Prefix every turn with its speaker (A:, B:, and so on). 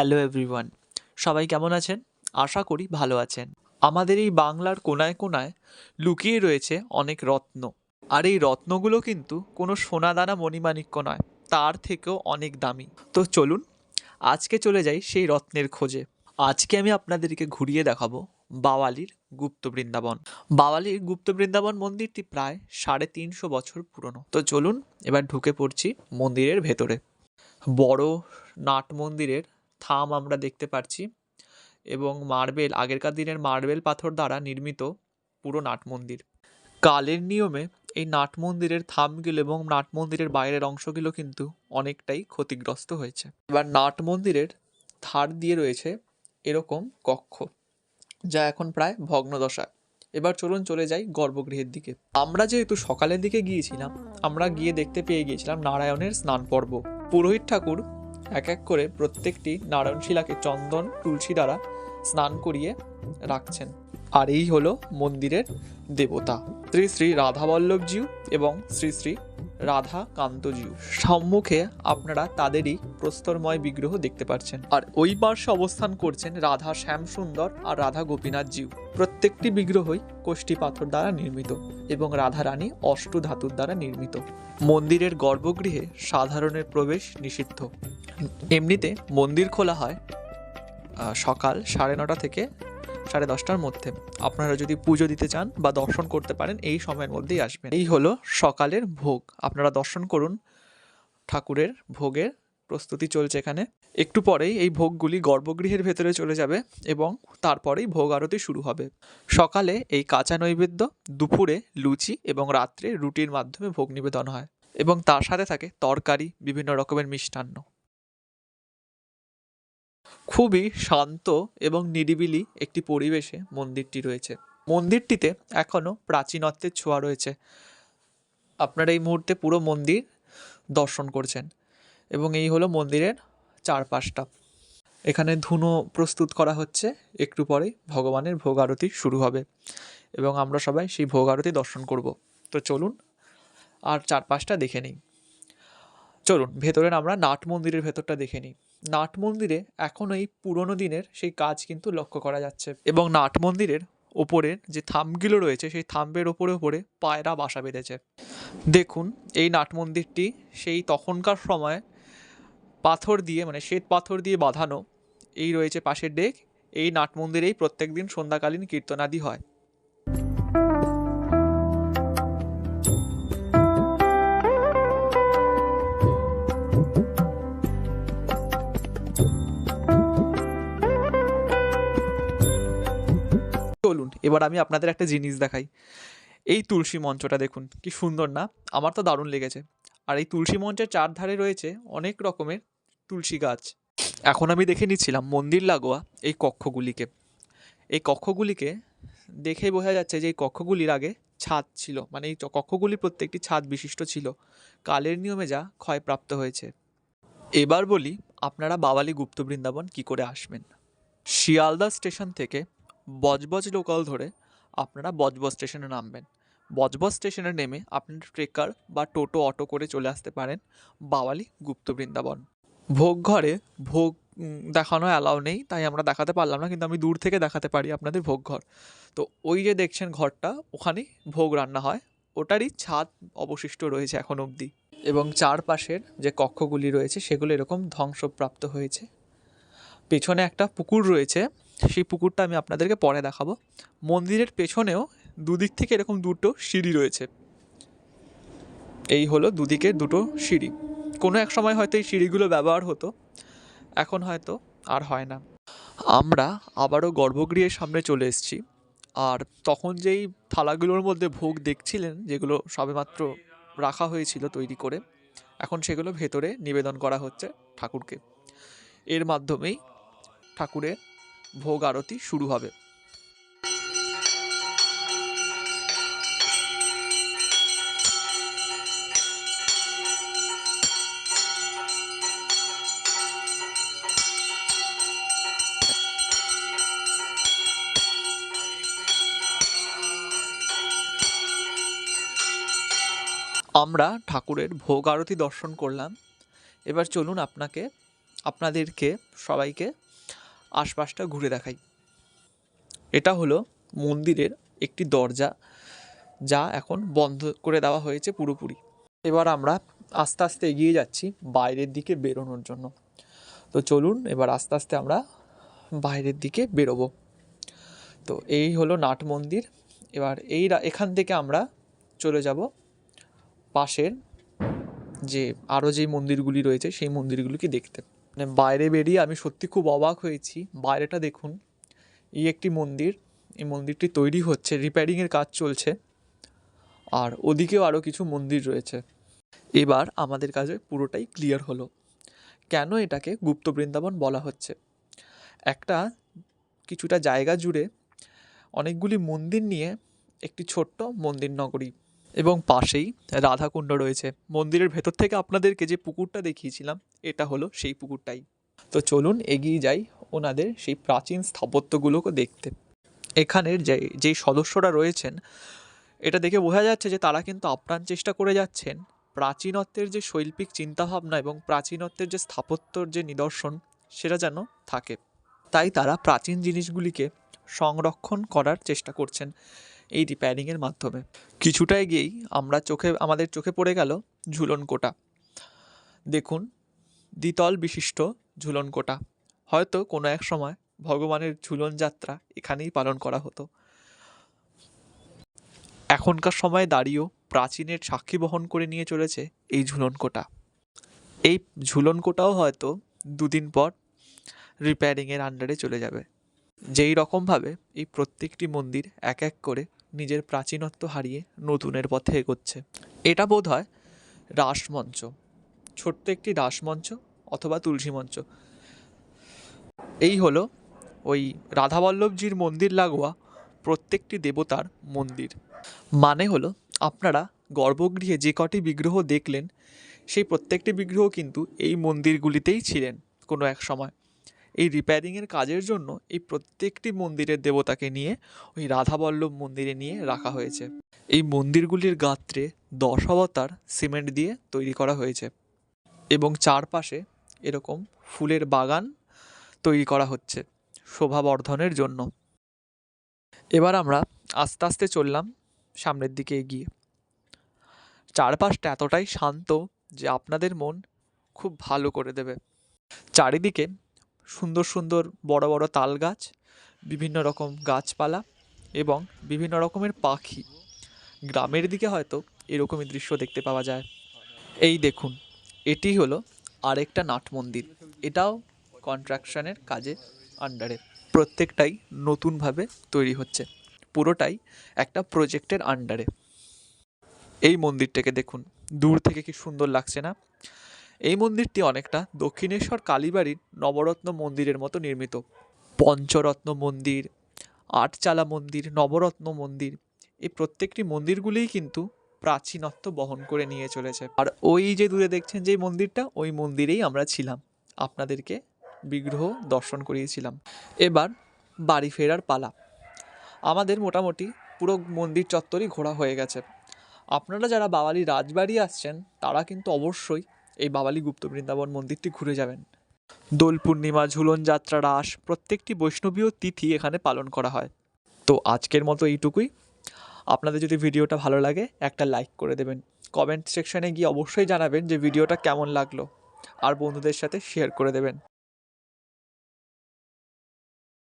A: Hello everyone সবাই কেমন আছেন? আশা করি ভালো আছেন। আমাদের এই বাংলার কোনায় কোনায় লুকিয়ে রয়েছে অনেক রত্ন। আর এই রত্নগুলো কিন্তু কোনো সোনাদানা মণিমাণিক্য নয়, তার থেকেও অনেক দামি। তো চলুন, আজকে চলে যাই সেই রত্নের খোঁজে। আজকে আমি আপনাদেরকে ঘুরিয়ে দেখাবো বাওয়ালির গুপ্ত বৃন্দাবন। বাওয়ালির গুপ্ত বৃন্দাবন মন্দিরটি প্রায় সাড়ে তিনশো বছর পুরনো। তো চলুন, এবার ঢুকে পড়ছি মন্দিরের ভেতরে। বড় নাট মন্দিরের থাম আমরা দেখতে পাচ্ছি এবং মার্বেল, আগেরকার দিনের মার্বেল পাথর দ্বারা নির্মিত পুরো নাট মন্দির কালের নিয়মে এই নাট মন্দিরের থামগুলো এবং নাট মন্দিরের বাইরের অংশগুলো কিন্তু অনেকটাই ক্ষতিগ্রস্ত হয়েছে। এবার নাট মন্দিরের ধার দিয়ে রয়েছে এরকম কক্ষ, যা এখন প্রায় ভগ্নদশায় এবার চলুন চলে যাই গর্ভগৃহের দিকে। আমরা যেহেতু সকালের দিকে গিয়েছিলাম, আমরা গিয়ে দেখতে পেয়ে গিয়েছিলাম নারায়ণের স্নান পর্ব। পুরোহিত ঠাকুর এক এক করে প্রত্যেকটি নারায়ণ শিলাকে চন্দন, তুলসী দ্বারা স্নান করিয়ে রাখছেন। আর এই হলো মন্দিরের দেবতা। শ্রী শ্রী রাধাবল্লভজিউ এবং শ্রী শ্রী রাধা কান্তজিউ সম্মুখে আপনারা তাদেরই প্রস্তরময় বিগ্রহ দেখতে পাচ্ছেন আর ওই পার্শ্বে অবস্থান করছেন রাধা শ্যামসুন্দর আর রাধা গোপীনাথজিউ। প্রত্যেকটি বিগ্রহই কোষ্ঠী পাথর দ্বারা নির্মিত এবং রাধা রানী অষ্ট ধাতুর দ্বারা নির্মিত। মন্দিরের গর্ভগৃহে সাধারণের প্রবেশ নিষিদ্ধ। এমনিতে মন্দির খোলা হয় সকাল সাড়ে নটা থেকে সাড়ে দশটার মধ্যে। আপনারা যদি পুজো দিতে চান বা দর্শন করতে পারেন, এই সময়ের মধ্যেই আসবেন। এই হলো সকালের ভোগ। আপনারা দর্শন করুন। ঠাকুরের ভোগের প্রস্তুতি চলছে এখানে। একটু পরেই এই ভোগগুলি গর্ভগৃহের ভেতরে চলে যাবে এবং তারপরেই ভোগ আরতি শুরু হবে। সকালে এই কাঁচা নৈবেদ্য, দুপুরে লুচি এবং রাত্রে রুটির মাধ্যমে ভোগ নিবেদন হয় এবং তার সাথে থাকে তরকারি, বিভিন্ন রকমের মিষ্টান্ন। খুবই শান্ত এবং নিরিবিলি একটি পরিবেশে মন্দিরটি রয়েছে। মন্দিরটিতে এখনও প্রাচীনত্বের ছোঁয়া রয়েছে। আপনারা এই মুহূর্তে পুরো মন্দির দর্শন করছেন এবং এই হলো মন্দিরের চারপাশটা। এখানে ধুনো প্রস্তুত করা হচ্ছে, একটু পরেই ভগবানের ভোগ আরতি শুরু হবে এবং আমরা সবাই সেই ভোগ আরতি দর্শন করব। তো চলুন আর চারপাশটা দেখে নিই। চলুন, ভেতরের আমরা নাট মন্দিরের ভেতরটা দেখে নিই। নাট মন্দিরে এখনও এই পুরোনো দিনের সেই কাজ কিন্তু লক্ষ্য করা যাচ্ছে। এবং নাট মন্দিরের ওপরের যে থামগুলো রয়েছে, সেই থাম্বের ওপরে ওপরে পায়রা বাসা বেঁধেছে। দেখুন, এই নাট মন্দিরটি সেই তখনকার সময়ে পাথর দিয়ে মানে শ্বেত পাথর দিয়ে বাঁধানো, এই রয়েছে পাশের ডেক। এই নাট মন্দিরেই প্রত্যেক দিন সন্ধ্যাকালীন কীর্তনাদি হয়। এবার আমি আপনাদের একটা জিনিস দেখাই। এই তুলসী মঞ্চটা দেখুন, কি সুন্দর না? আমার তো দারুণ লেগেছে। আর এই তুলসী মঞ্চের চারধারে রয়েছে অনেক রকমের তুলসী গাছ। এখন আমি দেখে নিচ্ছিলাম মন্দির লাগোয়া এই কক্ষগুলিকে। এই কক্ষগুলিকে দেখে বোঝা যাচ্ছে যে এই কক্ষগুলির আগে ছাদ ছিল। মানে এই কক্ষগুলি প্রত্যেকটি ছাদ বিশিষ্ট ছিল। কালের নিয়মে যা ক্ষয়প্রাপ্ত হয়েছে। এবার বলি, আপনারা বাবালি গুপ্ত বৃন্দাবন কি করে আসবেন? শিয়ালদা স্টেশন থেকে বজবজ লোকাল ধরে আপনারা বজবজ স্টেশনে নামবেন। বজবজ স্টেশনে নেমে আপনি ট্রেকার বা টোটো, অটো করে চলে আসতে পারেন বাওয়ালি গুপ্ত বৃন্দাবন। ভোগ ঘরে ভোগ দেখানো অ্যালাউ নেই, তাই আমরা দেখাতে পারলাম না, কিন্তু আমি দূর থেকে দেখাতে পারি আপনাদের ভোগ ঘর। তো ওই যে দেখছেন ঘরটা, ওখানেই ভোগ রান্না হয়। ওটারই ছাদ অবশিষ্ট রয়েছে এখন অবধি। এবং চারপাশের যে কক্ষগুলি রয়েছে, সেগুলো এরকম ধ্বংসপ্রাপ্ত হয়েছে। পেছনে একটা পুকুর রয়েছে সেই পুকুরটা আমি আপনাদেরকে পরে দেখাবো। মন্দিরের পেছনেও দুদিক থেকে এরকম দুটো সিঁড়ি রয়েছে। এই হলো দুদিকের দুটো সিঁড়ি। কোনো এক সময় হয়তো এই সিঁড়িগুলো ব্যবহার হতো, এখন হয়তো আর হয় না। আমরা আবারও গর্ভগৃহের সামনে চলে এসেছি। আর তখন যেই থালাগুলোর মধ্যে ভোগ দেখছিলেন, যেগুলো সবেমাত্র রাখা হয়েছিল তৈরি করে, এখন সেগুলো ভেতরে নিবেদন করা হচ্ছে ঠাকুরকে। এর মাধ্যমেই ঠাকুরের ভোগ আরতি শুরু হবে। আমরা ঠাকুরের ভোগ আরতি দর্শন করলাম। এবার চলুন আপনাকে, আপনাদেরকে, সবাইকে আশপাশটা ঘুরে দেখাই। এটা হলো মন্দিরের একটি দরজা, যা এখন বন্ধ করে দেওয়া হয়েছে পুরোপুরি। এবার আমরা আস্তে আস্তে এগিয়ে যাচ্ছি বাইরের দিকে বেরোনোর জন্য। তো চলুন, এবার আস্তে আস্তে আমরা বাইরের দিকে বেরোবো। তো এই হলো নাট মন্দির। এবার এই এখান থেকে আমরা চলে যাব পাশের যে আরও যে মন্দিরগুলি রয়েছে, সেই মন্দিরগুলিকে দেখতে। মানে বাইরে বেরিয়ে আমি সত্যি খুব অবাক হয়েছি। বাইরেটা দেখুন, এই একটি মন্দির, এই মন্দিরটি তৈরি হচ্ছে রিপেয়ারিংয়ের কাজ চলছে, আর ওদিকেও আরও কিছু মন্দির রয়েছে। এবার আমাদের কাছে পুরোটাই ক্লিয়ার হলো। কেন এটাকে গুপ্ত বৃন্দাবন বলা হচ্ছে? একটা কিছুটা জায়গা জুড়ে অনেকগুলি মন্দির নিয়ে একটি ছোট্ট মন্দির নগরী। এবং পাশেই রাধাকুণ্ড রয়েছে। মন্দিরের ভেতর থেকে আপনাদেরকে যে পুকুরটা দেখিয়েছিলাম, এটা হলো সেই পুকুরটাই। তো চলুন এগিয়ে যাই ওনাদের সেই প্রাচীন স্থাপত্যগুলোকে দেখতে। এখানের যে যেই সদস্যরা রয়েছেন, এটা দেখে বোঝা যাচ্ছে যে তারা কিন্তু আপ্রাণ চেষ্টা করে যাচ্ছেন। প্রাচীনত্বের যে শৈল্পিক চিন্তাভাবনা এবং প্রাচীনত্বের যে স্থাপত্যর যে নিদর্শন, সেটা যেন থাকে। তাই তারা প্রাচীন জিনিসগুলিকে সংরক্ষণ করার চেষ্টা করছেন। এই রিপেয়ারিংয়ের মাধ্যমে। কিছুটা এগিয়েই আমরা চোখে, আমাদের চোখে পড়ে গেল ঝুলন কোটা। দেখুন, দ্বিতল বিশিষ্ট ঝুলন কোটা। হয়তো কোনো এক সময় ভগবানের ঝুলন যাত্রা এখানেই পালন করা হতো। এখনকার সময়ে দাঁড়িয়েও প্রাচীনের সাক্ষী বহন করে নিয়ে চলেছে এই ঝুলন কোটা। এই ঝুলন কোটাও হয়তো দুদিন পর রিপেয়ারিংয়ের আন্ডারে চলে যাবে। যেই রকমভাবে এই প্রত্যেকটি মন্দির এক এক করে নিজের প্রাচীনত্ব হারিয়ে নতুনের পথে এগোচ্ছে। এটা বোধ হয় রাসমঞ্চ। ছোট্ট একটি রাসমঞ্চ অথবা তুলসী মঞ্চ। এই হলো ওই রাধাবল্লভজির মন্দির লাগোয়া প্রত্যেকটি দেবতার মন্দির। মানে হলো আপনারা গর্ভগৃহে যে কটি বিগ্রহ দেখলেন, সেই প্রত্যেকটি বিগ্রহ কিন্তু এই মন্দিরগুলিতেই ছিলেন কোনো এক সময়। এই রিপেয়ারিংয়ের কাজের জন্য এই প্রত্যেকটি মন্দিরের দেবতাকে নিয়ে, ওই রাধাবল্লভ মন্দিরে নিয়ে রাখা হয়েছে। এই মন্দিরগুলির গাত্রে দশ অবতার সিমেন্ট দিয়ে তৈরি করা হয়েছে এবং চারপাশে এরকম ফুলের বাগান তৈরি করা হচ্ছে শোভা বর্ধনের জন্য। এবার আমরা আস্তে আস্তে চললাম সামনের দিকে এগিয়ে। চারপাশটা এতটাই শান্ত যে আপনাদের মন খুব ভালো করে দেবে। চারিদিকে সুন্দর সুন্দর বড় বড় তাল গাছ, বিভিন্ন রকম গাছপালা এবং বিভিন্ন রকমের পাখি। গ্রামের দিকে হয়তো এরকমই দৃশ্য দেখতে পাওয়া যায়। এই দেখুন, এটি হলো আরেকটা নাট মন্দির। এটাও কন্ট্রাকশনের কাজে আন্ডারে। প্রত্যেকটাই নতুনভাবে তৈরি হচ্ছে। পুরোটাই একটা প্রজেক্টের আন্ডারে। এই মন্দিরটাকে দেখুন, দূর থেকে কি সুন্দর লাগছে না? এই মন্দিরটি অনেকটা দক্ষিণেশ্বর কালীবাড়ির নবরত্ন মন্দিরের মতো নির্মিত। পঞ্চরত্ন মন্দির, আটচালা মন্দির, নবরত্ন মন্দির, এই প্রত্যেকটি মন্দিরগুলিই কিন্তু প্রাচীনত্ব বহন করে নিয়ে চলেছে। আর ওই যে দূরে দেখছেন যে মন্দিরটা, ওই মন্দিরেই আমরা ছিলাম। আপনাদেরকে বিগ্রহ দর্শন করিয়েছিলাম। এবার বাড়ি ফেরার পালা। আমাদের মোটামুটি পুরো মন্দির চত্বরই ঘোরা হয়ে গেছে। আপনারা যারা বাওয়ালি রাজবাড়ি আসছেন, তারা কিন্তু অবশ্যই এই বাবালি গুপ্ত বৃন্দাবন মন্দিরটি ঘুরে যাবেন। দোল পূর্ণিমা, ঝুলন যাত্রা রাস, প্রত্যেকটি বৈষ্ণবীয় তিথি এখানে পালন করা হয়। তো আজকের মতো এইটুকুই। আপনাদের যদি ভিডিওটা ভালো লাগে, একটা লাইক করে দেবেন। কমেন্ট সেকশনে গিয়ে অবশ্যই জানাবেন যে ভিডিওটা কেমন লাগল। আর বন্ধুদের সাথে শেয়ার করে দেবেন।